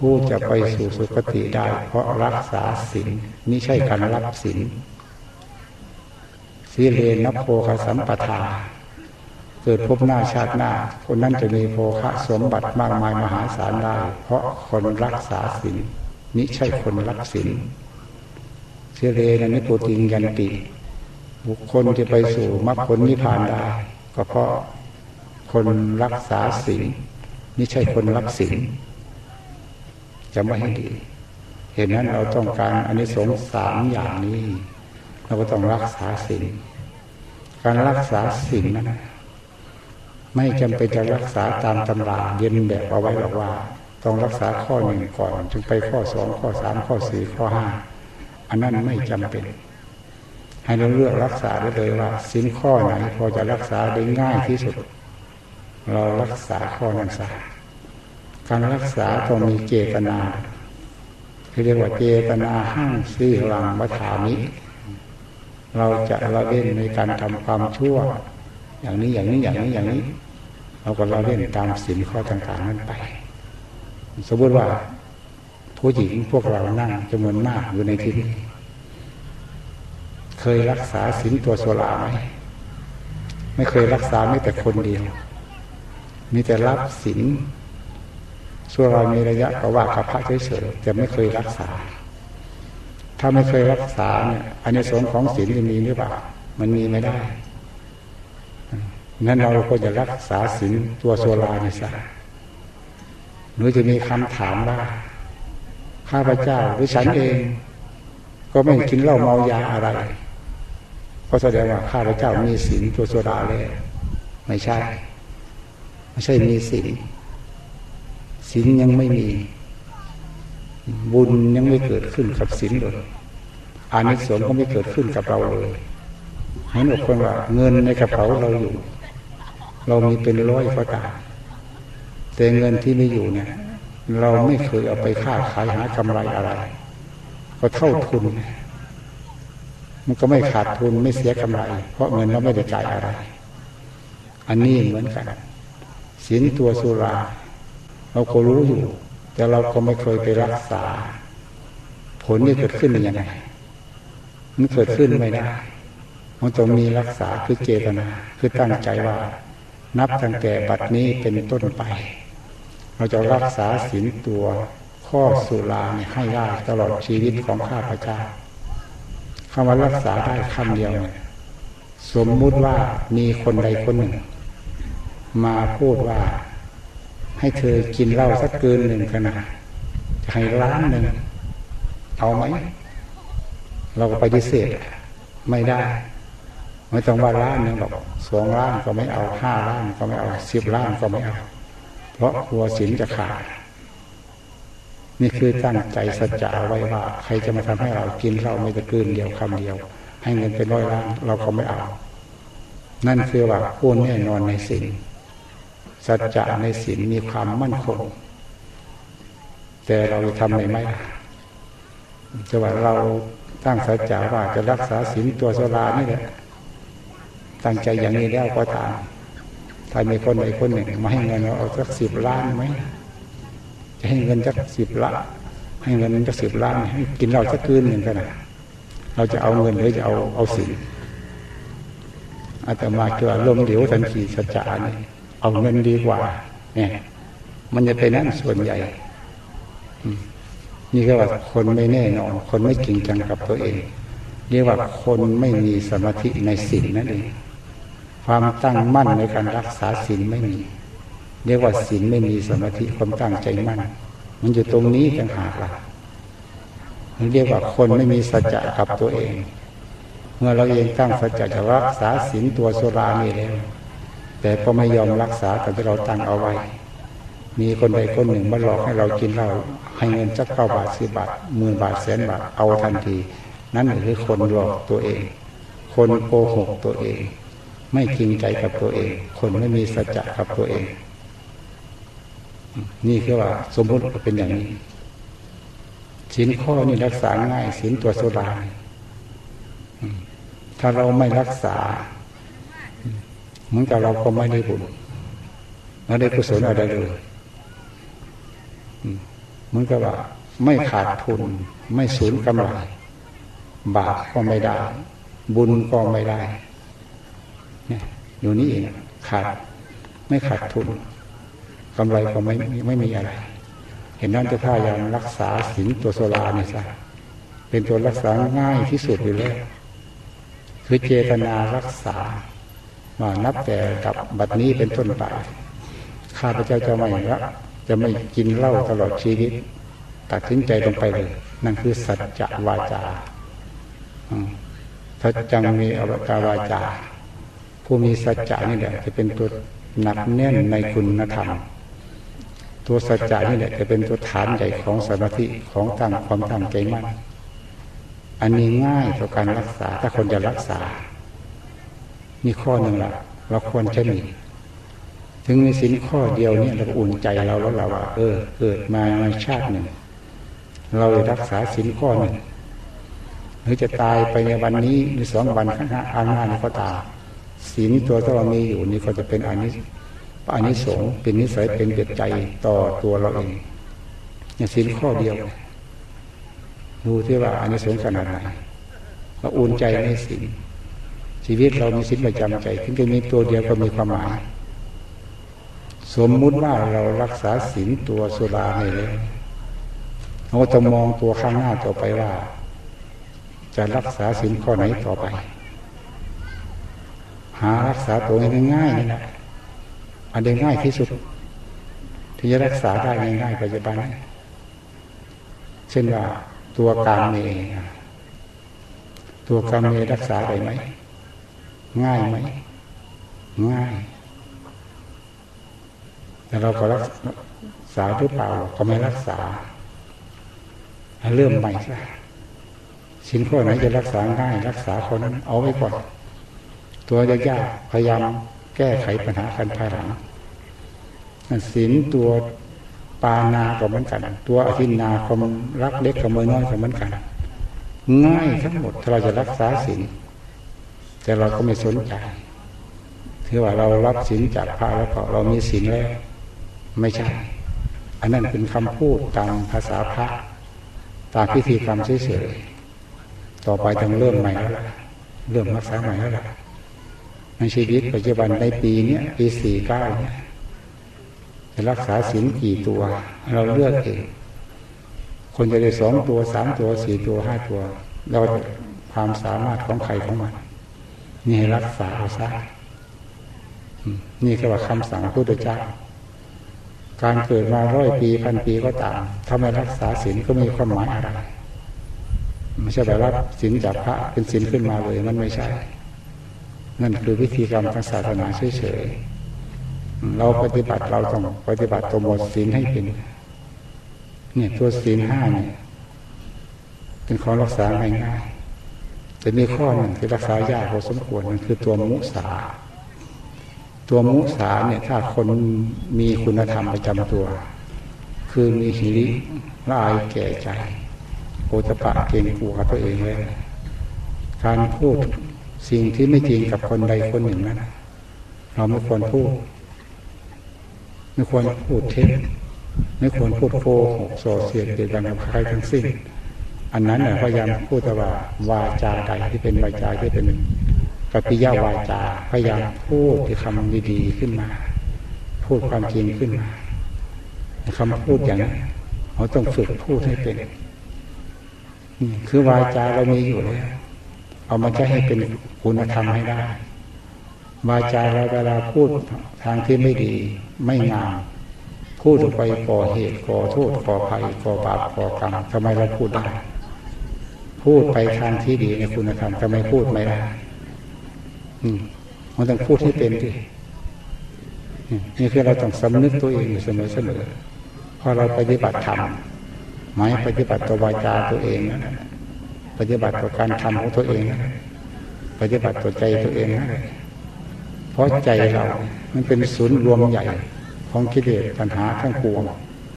ผู้จะไปสู่สุคติได้ เพราะรักษาศีลนี่ใช่การรับศีลสีเลนโภคสัมปทา เกิดพบหน้าชาติหน้า คนนั้นจะมีโภคะสมบัติมากมายมหาศาลได้ เพราะคนรักษาศีลนี่ใช่คนรักศีลเสเลนนิปุติงยันติ บุคคลที่ไปสู่มรรคผลนิพพานได้ ก็เพราะคนรักษาศีลนี่ใช่คนรักศีล จะไม่ให้ดีเห็นนั้นเราต้องการอันนี้สงสามอย่างนี้ เราก็ต้องรักษาศีลการรักษาศีลนั้นไม่จำเป็นจะรักษาตามตำราเรียนแบบเอาไว้หรอกว่า ต้องรักษาข้อหนึ่งก่อน จึงไปข้อสองข้อสามข้อสี่ข้อห้าอันนั้นไม่จำเป็น ให้เราเลือกรักษาได้เลยว่าสินข้อไหนพอจะรักษาได้ง่ายที่สุด เรารักษาข้อนั้นซะ การรักษาต้องมีเจตนาเรียกว่าเจตนาห้างซื่อลังวัฏามิเราจะละเว้นในการทำความชั่ว อย่างนี้อย่างนี้อย่างนี้อย่างนี้ เราก็ละเว้นตามสินข้อต่างๆนั้นไป สมมติว่าผู้หญิงพวกเรานั่งจำนวนมากอยู่ในที่นี้เคยรักษาสินตัวโซลาไหมไม่เคยรักษาไม่แต่คนเดียว มีแต่รับสิน ส่วนเรามีระยะก็ว่ากับพระเฉยๆแต่ไม่เคยรักษา ถ้าไม่เคยรักษาเนี่ยอันในส่วนของศีลจะมีหรือเปล่ามันมีไม่ได้นั้นเราควรจะรักษาศีลตัวโซลานี่ซะหรือจะมีคำถามว่าข้าพเจ้าหรือฉันเอง ก็ไม่กินเหล้าเมายาอะไรก็แสดงว่าข้าพเจ้ามีศีลตัวโซดาเลยไม่ใช่ ไม่ใช่มีศีล ศีลยังไม่มี บุญยังไม่เกิดขึ้นกับศีลเลยอานิสงส์ก็ไม่เกิดขึ้นกับเราเลยให้หนูคนว่าเงินในกระเป๋าเราอยู่ เรามีเป็นร้อยก็ตามแต่เงินที่ไม่อยู่เนี่ย เราไม่เคยเอาไปค้าขายหากำไรอะไร ก็เท่าทุน มันก็ไม่ขาดทุนไม่เสียกำไร เพราะเงินเราไม่ได้จ่ายอะไร อันนี้เหมือนกันศีลตัวสุรา เราก็รู้อยู่ แต่เราก็ไม่เคยไปรักษา ผลที่เกิดขึ้นเป็นยังไงมันเกิดขึ้นไม่ได้มันต้องมีรักษาคือเจตนา คือตั้งใจว่า นับตั้งแต่บัดนี้เป็นต้นไป เราจะรักษาศีลตัวข้อสุราให้ได้ตลอดชีวิตของข้าพเจ้าคำว่ารักษาได้คำเดียว สมมุติว่ามีคนใดคนหนึ่ง มาพูดว่า ให้เธอกินเหล้าสักเกินหนึ่งขนาดจะให้ล้านหนึ่งเอาไหม เราก็ไปดิเศษไม่ได้ ไม่ต้องว่าล้านหนึ่งหรอกสองล้านก็ไม่เอาห้าล้านก็ไม่เอาสิบล้านก็ไม่เอา เพราะกลัวสินจะขาดนี่คือตั้งใจสัจจะไว้ว่า ใครจะมาทำให้เรากินเหล้าไม่ตะกืนเดียวคำเดียว ให้เงินเป็นร้อยล้านเราก็ไม่เอา นั่นคือว่าพูดแน่นอนในสิ่ง สัจจะในศีลมีความมั่นคง แต่เราทำไม่ไม่จะว่าเราตั้งสัจจะว่าจะรักษาศีลตัวโซลานี่แหละตั้งใจอย่างนี้แล้วก็ตามถ้ามีคนใดคนหนึ่งมาให้เงินเราเอาสักสิบล้านไหมจะให้เงินสักสิบล้านให้เงินสักสิบล้านให้กินเราสักคืนหนึ่งกันนะเราจะเอาเงินหรือจะเอาเอาศีลอาตมาเกี่ยวลมเดี๋ยวทันทีสัจจะนี่ เอาเงินดีกว่า เนี่ย มันจะเป็นนั้นส่วนใหญ่นี่ก็ว่าคนไม่แน่นอน คนไม่จริงจังกับตัวเอง เรียกว่าคนไม่มีสมาธิในศีลนั่นเองความตั้งมั่นในการรักษาศีลไม่มี เรียกว่าศีลไม่มีสมาธิความตั้งใจมั่น มันอยู่ตรงนี้ต่างหากล่ะเรียกว่าคนไม่มีสัจจะกับตัวเอง เมื่อเราเองตั้งสัจจะจะรักษาศีลตัวโซรานี่แล้ว แต่ก็ไม่ยอมรักษาแต่ที่เราตั้งเอาไว้ มีคนใดคนหนึ่งมาหลอกให้เรากินเหล้าให้เงินสักเก้าบาทสิบบาทหมื่นบาทแสนบาทเอาทันที นั่นคือคนหลอกตัวเอง คนโกหกตัวเอง ไม่จริงใจกับตัวเอง คนไม่มีสัจจะกับตัวเอง นี่คือว่าสมมติเป็นอย่างนี้สินข้อนี่รักษาง่ายสินตัวโซดาถ้าเราไม่รักษา เหมือนกับเราก็ไม่ได้บุญไม่ได้กุศลอะไรเลยเหมือนกับว่า ไม่ขาดทุน ไม่สูญกำไรบาปก็ไม่ได้ บุญก็ไม่ได้ เนี่ยอยู่นี่เองขาด ไม่ขาดทุนกำไรก็ไม่ไม่มีอะไร เห็นนั้นจะพยายามรักษาศีลตัวโซลาเนี่ยซะเป็นตัวรักษาง่ายที่สุดอยู่แล้วคือเจตนารักษา มานับแต่กับบัดนี้เป็นต้นไปข้าพเจ้าจะไม่ละจะไม่กินเหล้าตลอดชีวิต ตัดสินใจลงไปเลย นั่นคือสัจจะวาจาถ้าจังมีอวตารวาจา ผู้มีสัจจะนี่แหละจะเป็นตัวหนักแน่นในคุณธรรม ตัวสัจจะนี่แหละจะเป็นตัวฐานใหญ่ของสมาธิของตั้งความตั้งใจมั่นอันนี้ง่ายต่อการรักษาถ้าคนจะรักษา มีข้อหนึ่งละเราควรจะมี ถึงมีสินข้อเดียวเนี่ยเราอุ่นใจเราแล้วเราว่า เออ เกิดมาในชาติหนึ่ง เรารักษาสินข้อหนึ่งหรือจะตายไปในวันนี้หรือสองวันข้างหน้าอังหน้านี้ก็ตามศีลตัวที่เรามีอยู่นี่ก็จะเป็นอานิอานิสงส์เป็นนิสัยเป็นเบียดใจต่อตัวเราเองอย่างศีลข้อเดียวดูที่ว่าอานิสงส์ขนาดไหนเราอุ่นใจในศีล ชีวิตเรามีศีลประจำใจ ถึงจะมีตัวเดียวก็มีความหมาย สมมุติว่าเรารักษาศีลตัวสุราในเลยเราจะมองตัวข้างหน้าต่อไปว่า จะรักษาศีลข้อไหนต่อไป หารักษาตัวง่ายๆนี่นะอันเดียง่ายที่สุด ที่จะรักษาได้ง่ายๆปัจจุบันเช่นว่าตัวการเมตัวการเมรักษาได้ไหม ง่ายไหมง่าย แต่เราก็รักษาหรือเปล่าก็ไม่รักษา เริ่มใหม่ซะสินข้อไหนจะรักษาง่าย รักษาคนนั้น เอาไว้ก่อน ตัวยากๆพยายามแก้ไขปัญหากันภายหลังศีลตัวปานาก็เหมือนกัน ตัวอธินาความรักเล็กกับมือน้อยก็เหมือนกัน ง่ายทั้งหมดถ้าเราจะรักษาศีล แต่เราก็ไม่สนใจถือว่าเรารับศีลจากพระแล้วก็เรามีศีลแล้ว ไม่ใช่ อันนั้นเป็นคำพูดตามภาษาพระตามพิธีกรรมเฉยๆต่อไปต้องเริ่มใหม่แล้วเริ่มรักษาใหม่แล้วล่ะในชีวิตปัจจุบันในปีนี้ปีสี่เก้าเนี่ยจะรักษาศีลกี่ตัว เราเลือกเองคนจะได้สองตัวสามตัวสี่ตัวห้าตัว เราความสามารถของใครของมัน นี่รักษาเอาซะนี่คือว่าคำสั่งพระพุทธเจ้า การเกิดมาร้อยปีพันปีก็ตามถ้าไม่รักษาศีลก็มีความหมายอะไรไม่ใช่แบบรับศีลจากพระเป็นศีลขึ้นมาเลยมันไม่ใช่ นั่นคือวิธีกรรมทางศาสนาเฉยๆเราปฏิบัติเราต้องปฏิบัติตัวหมดศีลให้เป็น เนี่ยตัวศีลห้าเนี่ยเป็นของรักษาง่ายๆ แต่มีข้อหนึ่งที่รักษายากพอสมควรนั่นคือตัวมุสา ตัวมุสาเนี่ยถ้าคนมีคุณธรรมประจำตัว คือมีหิริละอายแก่ใจโอตปะเก่งกลัวตัวเองเลยการพูดสิ่งที่ไม่จริงกับคนใดคนหนึ่งนั้นเราไม่ควรพูด ไม่ควรพูดเท็จไม่ควรพูดโกหกโสเสียดเดียดกับใครทั้งสิ้น อันนั้นพยายามพูดแต่ว่าวาจาใดที่เป็นวาจาที่เป็นกัปปิยาวาจาพยายามพูดที่คำดีๆขึ้นมา พูดความจริงขึ้นมาคำพูดอย่างนั้นเราต้องฝึกพูดให้เป็นคือวาจาเรามีอยู่แล้วเอามาใช้ให้เป็นคุณธรรมให้ได้ วาจาเราเวลาพูดทางที่ไม่ดีไม่งามพูดออกไปก่อเหตุก่อโทษก่อภัยก่อบาปก่อกรรมทำไมเราพูดได้ พูดไปทางที่ดีในคุณธรรมทำไมพูดไม่ได้อืมมันต้องพูดให้เป็นดินี่คือเราต้องสำนึกตัวเองอยู่เสมอเสมอพอเราปฏิบัติธรรมหมายปฏิบัติตัววาจาตัวเองนะปฏิบัติต่อการทำของตัวเอง ปฏิบัติต่อใจตัวเองเพราะใจเรา มันเป็นศูนย์รวมใหญ่ของกิเลสปัญหาทั้งปวง